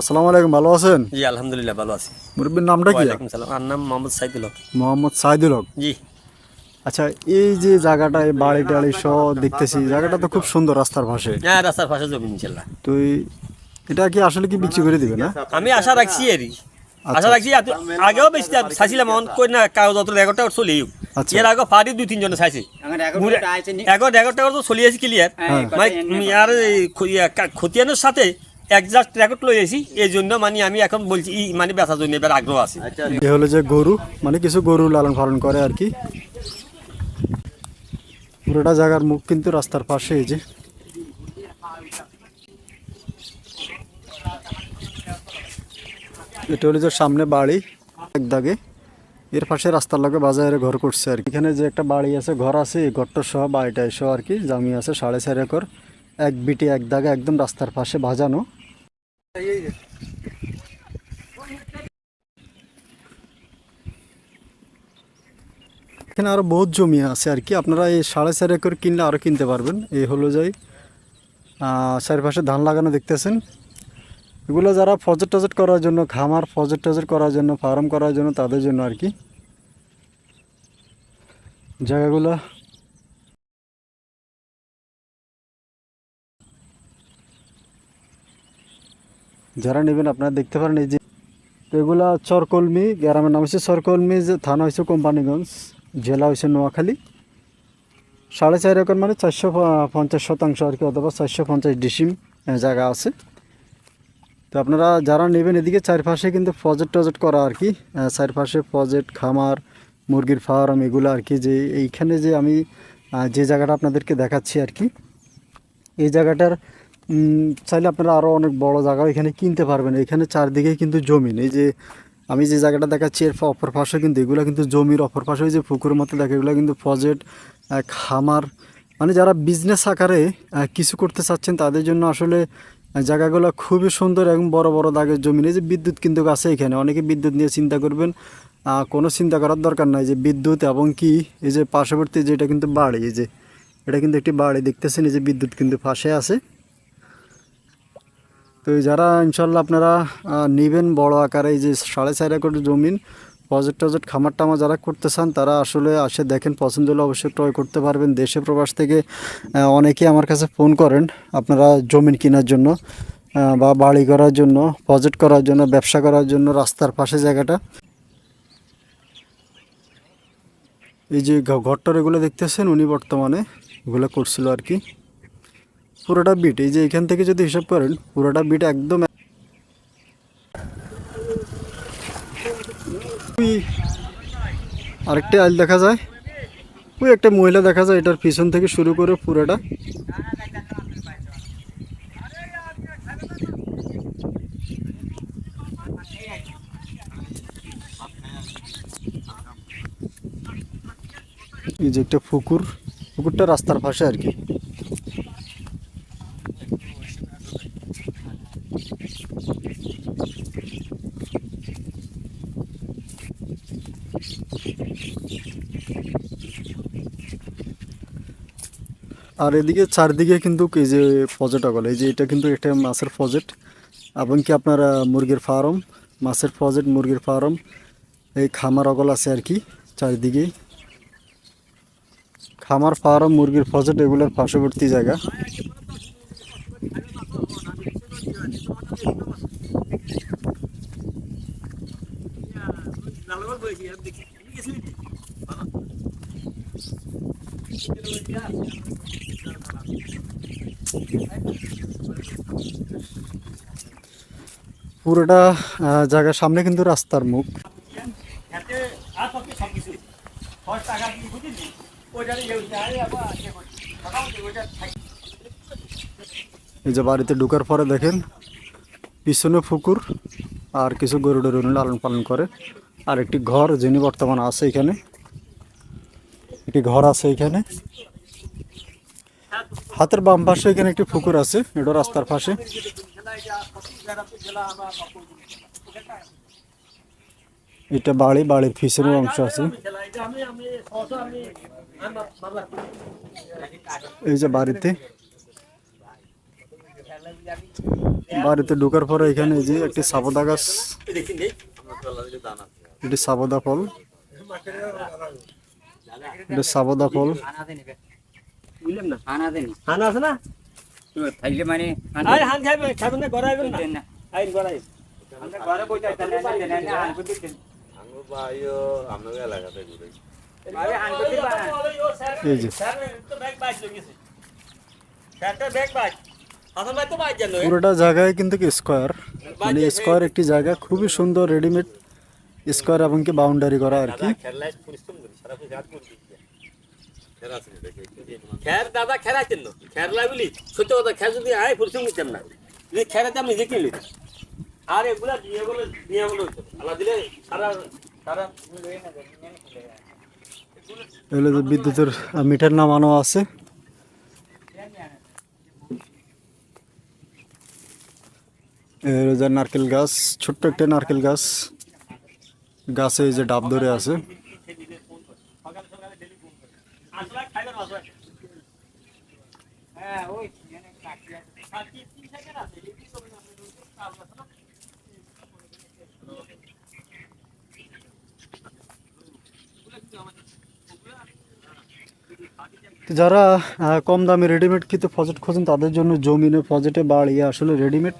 আসসালামু আলাইকুম ভালো আছেন? জি আলহামদুলিল্লাহ ভালো আছি। মুরব্বীর নামটা কি? ওয়ালাইকুম সালাম। আর নাম মোহাম্মদ সাইদুল হক। মোহাম্মদ সাইদুল হক। জি। আচ্ছা এই যে জায়গাটা এই বাড়ি টাড়ি সহ দেখতেছি জায়গাটা তো খুব সুন্দর রাস্তার পাশে। হ্যাঁ রাস্তার পাশে জমি ইনশাল্লাহ। তুই এটা কি আসলে কি বিক্রি করে দিবে না? আমি আশা রাখছি এরই। আশা রাখছি আগেও বেশি চাইছিলাম অন কই না কাগজ অত রেকর্ডটা চলেই আচ্ছা। এর আগে ফাড়ি দুই তিনজনে চাইছে। এখন রেকর্ডটা তো চলি ক্লিয়ার মানে আর খতিয়ানোর সাথে একজাস্ট রেকর্ড লই আছি এই জন্য মানে আমি এখন বলছি ই মানে বেচার জন্য এবার আগ্রহ আছে। এ হলো যে গরু মানে কিছু গরু লালন পালন করে আর কি। পুরোটা জায়গার মুখ কিন্তু রাস্তার পাশে এই যে। এটা হলো যে সামনে বাড়ি এক দাগে। এর পাশে রাস্তার লগে বাজারে ঘর করছে আর কি। এখানে যে একটা বাড়ি আছে ঘর আছে এই ঘরটা সহ বাড়িটা সহ আর কি জমি আছে সাড়ে চার একর। এক বিটি এক দাগে একদম রাস্তার পাশে ভাজানো এখানে আরও বহুত জমি আছে আর কি। আপনারা এই সাড়ে চার একর কিনলে আরও কিনতে পারবেন। এই হলো যাই। চারপাশে ধান লাগানো দেখতেছেন। এগুলো যারা ফজর টজর করার জন্য, খামার ফজর টজর করার জন্য, ফার্ম করার জন্য, তাদের জন্য আর কি। জায়গাগুলো যারা নেবেন আপনারা দেখতে পারেন এই যে এগুলা চরকলমি, গ্রামের নাম হচ্ছে চরকলমি, যে থানা হচ্ছে কোম্পানিগঞ্জ, জেলা হচ্ছে নোয়াখালী। সাড়ে চার একর মানে চারশো পঞ্চাশ শতাংশ আর কি, অথবা চারশো পঞ্চাশ ডিসিম জায়গা আছে। তো আপনারা যারা নেবেন এদিকে চারপাশে কিন্তু প্রজেক্ট টজেক্ট করা আর কি চারপাশে প্রজেক্ট, খামার, মুরগির ফার্ম এগুলো আর কি, যে এইখানে যে আমি যে জায়গাটা আপনাদেরকে দেখাচ্ছি আর কি, এই জায়গাটার চাইলে আপনারা আরও অনেক বড় জায়গা এখানে কিনতে পারবেন। এখানে চারদিকে কিন্তু জমিন এই যে আমি যে জায়গাটা দেখাচ্ছি, এর অপর পাশে কিন্তু এগুলো কিন্তু জমির অপর পাশে যে পুকুরের মতো দেখে, এগুলো কিন্তু প্রজেক্ট খামার। মানে যারা বিজনেস আকারে কিছু করতে চাচ্ছেন, তাদের জন্য আসলে জায়গাগুলো খুবই সুন্দর এবং বড় বড় দাগের জমিন এই যে বিদ্যুৎ কিন্তু আছে এখানে। অনেকে বিদ্যুৎ নিয়ে চিন্তা করবেন কোনো চিন্তা করার দরকার নাই যে বিদ্যুৎ এবং কি, এই যে পার্শ্ববর্তী যেটা কিন্তু বাড়ি, এই যে, এটা কিন্তু একটি বাড়ি দেখতেছেন, এই যে বিদ্যুৎ কিন্তু পাশে আছে। তো যারা ইনশাল্লাহ আপনারা নেবেন বড় আকারে এই যে সাড়ে চার একর জমিন প্রজেক্ট টজেক্ট খামার টামা যারা করতে চান তারা আসলে আসে দেখেন পছন্দ হলে অবশ্যই ক্রয় করতে পারবেন। দেশে প্রবাস থেকে আহ, অনেকেই আমার কাছে ফোন করেন আপনারা জমিন কেনার জন্য বা বাড়ি করার জন্য প্রজেক্ট করার জন্য ব্যবসা করার জন্য রাস্তার পাশে জায়গাটা। এই যে ঘরটার এগুলো দেখতেছেন উনি বর্তমানে এগুলো করছিল আর কি। পুরোটা বিট এই যে এখান থেকে যদি হিসাব করেন, পুরোটা বিট একদম আরেকটা আইল দেখা যায়। ওই একটা মহিলা দেখা যায়, এটার পিছন থেকে শুরু করে পুরোটা। এই যে একটা পুকুর, পুকুরটা রাস্তার পাশে আর কি। আর এদিকে চারদিকে কিন্তু এই যে পর্যটক এই যে এটা কিন্তু একটা মাছের প্রজেক্ট এবং কি আপনার মুরগির ফার্ম মাছের প্রজেক্ট মুরগির ফার্ম এই খামার অগল আছে আর কি চারিদিকে। খামার ফার্ম মুরগির প্রজেক্ট এগুলোর পার্শ্ববর্তী জায়গা। পুরোটা জায়গার সামনে কিন্তু রাস্তার মুখ। এই যে বাড়িতে ঢুকার পরে দেখেন, পিছনে পুকুর আর কিছু গরু ডরু লালন পালন করে। আর একটি ঘর যিনি বর্তমানে আছে এখানে। একটি ঘর আছে এখানে। হাতের বাম পাশে এখানে একটি পুকুর আছে, এটা রাস্তার পাশে। এটা বাড়ি, বাড়ির পিছনের অংশ আছে। এই যে বাড়িতে। বাড়িতে ঢুকার পরে এখানে এই যে একটি সাবদা গাছ। এটি সাবদা ফল। এটি সাবদা ফল। বুঝলাম না। আনা দেনি। হান আছে না? থাইলে মানে হান খাইবে খাবেন না ঘরে না। আইন ঘরে আমরা ঘরে বসে আছি না না না আন করতে দেন। আঙ্গুর বা এলাকাতে ঘুরে। আরে আন করতে পারা এই যে। স্যার তো ব্যাগ বাইক গেছে। স্যারটা ব্যাগ বাইক হাসান ভাই তো বাইক জানো পুরোটা জায়গায় কিন্তু স্কোয়ার? মানে স্কোয়ার একটি জায়গা খুবই সুন্দর রেডিমেড স্কোয়ার এবং কি বাউন্ডারি করা আর কি। খের দাদা খের আইতেন না। খের লাই সত্য কথা খের যদি আয় পরিশ্রম না। যদি নিজে কিনলি আর এগুলা আল্লাহ দিলে সারা সারা এগুলো যে বিদ্যুতের মিটার নামানো আছে। নারকেল গাছ ছোট্ট একটা নারকেল গাছ। গাছে যে ডাব ধরে আছে আসলে খাইবেন আসলে হ্যাঁ ওই আর কি তিন সেকেন্ড আছে এই কি করবেন আপনি তো যারা কম দামে রেডিমেড খেতে ফজেট খোঁজেন, তাদের জন্য জমিনে ফজেটে বাড়ি আসলে রেডিমেড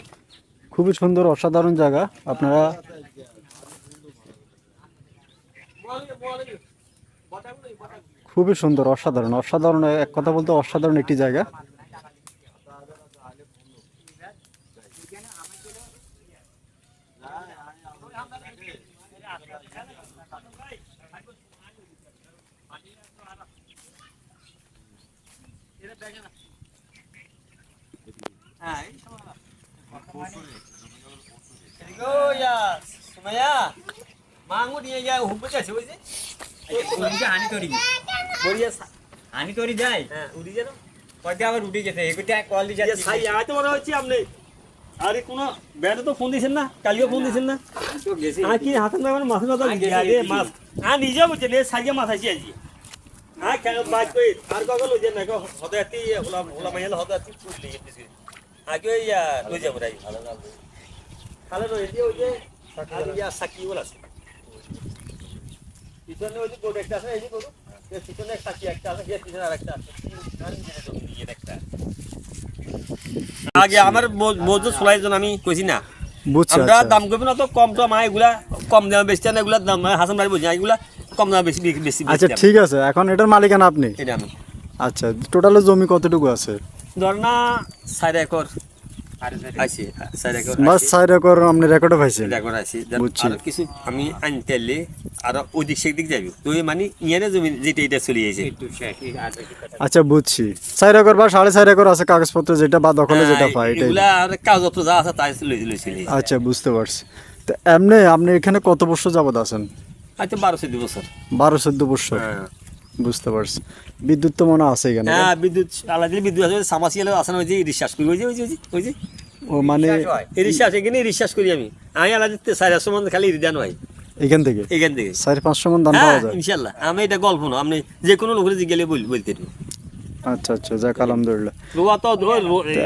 খুবই সুন্দর, অসাধারণ জায়গা। আপনারা খুবই সুন্দর, অসাধারণ। অসাধারণ, এক কথা বলতে অসাধারণ একটি জায়গা এদিকে ও ইয়া সুমাইয়া মাঙ্গু নিয়ে যায় হুব্বে যাচ্ছে ওই যে উড়িকে হানি তরি। যায়? হ্যাঁ উড়ি যেন। কয়টা আবার উঠে গেছে এগুটা কল দিয়ে যাচ্ছে। সাই মনে হচ্ছে আপনি আরে কোনো ব্যাটে তো ফোন দিয়েছেন না? কালকে ফোন দিয়েছেন না? আর কি হাতের নাগালে মাছের কথা আরে মাছ। আর নিজে বুঝছে রে সাইজে মাছ আছে আজকে হ্যাঁ কেন বাজ কই আর লই যান না হতে আতি ওলা ওলা মাইল হতে আতি ফুল দিয়ে দিছি। আগে ইয়া লই যাব রাই তাহলে রই দিয়ে ওই যে আর ইয়া সাকি ওলা আছে। পিছনে ওই যে গোড একটা আছে এই যে গোড পিছনে সাকি একটা আছে এর পিছনে আরেকটা আছে। আগে আমার মজুদ সোলাই জন আমি কইছি না। আমরা আচ্ছা। দাম করব না তো কম দাম হয় এগুলা কম দামে বেচতে না এগুলা দাম হাসান বাড়ি বুঝি এগুলা কম দামে বেশি বেশি বেশি আচ্ছা ঠিক আছে। এখন এটার মালিকানা আপনি? এটা আমি। আচ্ছা টোটালে জমি কতটুকু আছে? ধর না সাড়ে একর আইছি একর বাস সাইড একর আপনি রেকর্ডে পাইছেন? সাড়ে একর আইছি বুঝছি। আরও কিছু আমি আনতে আর ওদিক সেদিক যাবি তুই মানে ইয়ারে জমি যেটা এটা চলে যাইছে আচ্ছা বুঝছি। চার একর বা সাড়ে চার একর আছে কাগজপত্র যেটা বা দখলে যেটা পাই এগুলা আর কাগজপত্র যা আছে তাই চলে। আচ্ছা বুঝতে পারছি। তো এমনি আপনি এখানে কত বছর যাবত আছেন? আচ্ছা বারো চোদ্দ বছর। বারো চোদ্দ বছর। হ্যাঁ। বুঝতে পারছি। বিদ্যুৎ তো মনে আছে এখানে হ্যাঁ বিদ্যুৎ আলাদা বিদ্যুৎ আছে সামাসি এলে আসে না ওই যে রিচার্জ করি ওই যে ওই যে ওই যে ও মানে রিচার্জ এখানে রিচার্জ করি আমি। আমি আলাদা সাড়ে মধ্যে খালি রিটার্ন হয়। এখান থেকে? এখান থেকে। চার পাঁচশো মন ধান হ্যাঁ পাওয়া যায়? ইনশাল্লাহ। আমি এটা গল্প না আপনি যে কোনো লোকের গেলে বল বলতে পারব। আচ্ছা আচ্ছা যাক আলহামদুলিল্লাহ। রোয়া তো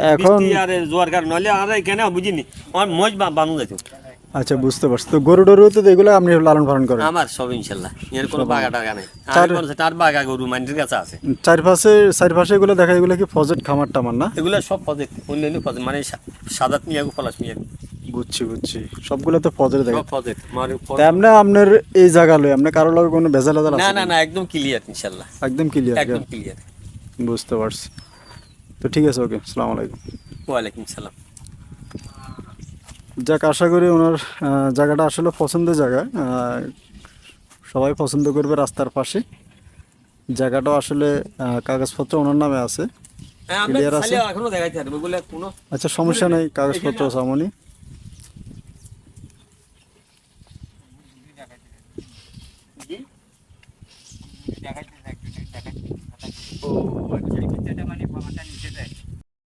এখন- জোয়ার কারণ নইলে আর এখানে বুঝিনি। আমার মজ বানু যাইতো। আচ্ছা বুঝতে পারছি। তো গরু টরু তো এগুলো আপনি লালন পালন করেন? আমার সব ইনশাল্লাহ। এর কোনো বাগা টাগা নেই। চার- তার বাগা গরু মান্ডির কাছে আছে। চারপাশে চারপাশে এগুলো দেখা এগুলো কি ফজেট খামার টামার না? এগুলো সব প্রজেক্ট অন্যান্য প্রজেক্ট মানে সা- সাদাত মিয়াগু পলাশ মিয়াগু বুঝছি বুঝছি। সবগুলো তো ফজরে দেখা প্রজেক্ট মানে এমনি আপনার এই জায়গা লই আপনার কারও লগে কোনো ভেজাল ভেজাল না না না একদম ক্লিয়ার ইনশাল্লাহ। একদম ক্লিয়ার একদম ক্লিয়ার বুঝতে পারছি। তো ঠিক আছে ওকে আসসালামু আলাইকুম। ওয়ালাইকুম সালাম। যাক আশা করি ওনার জায়গাটা আসলে পছন্দের জায়গা। সবাই পছন্দ করবে রাস্তার পাশে। জায়গাটাও আসলে কাগজপত্র ওনার নামে আছে। ক্লিয়ার আছে? আচ্ছা সমস্যা নেই কাগজপত্র সামনি। ও আচ্ছা মানে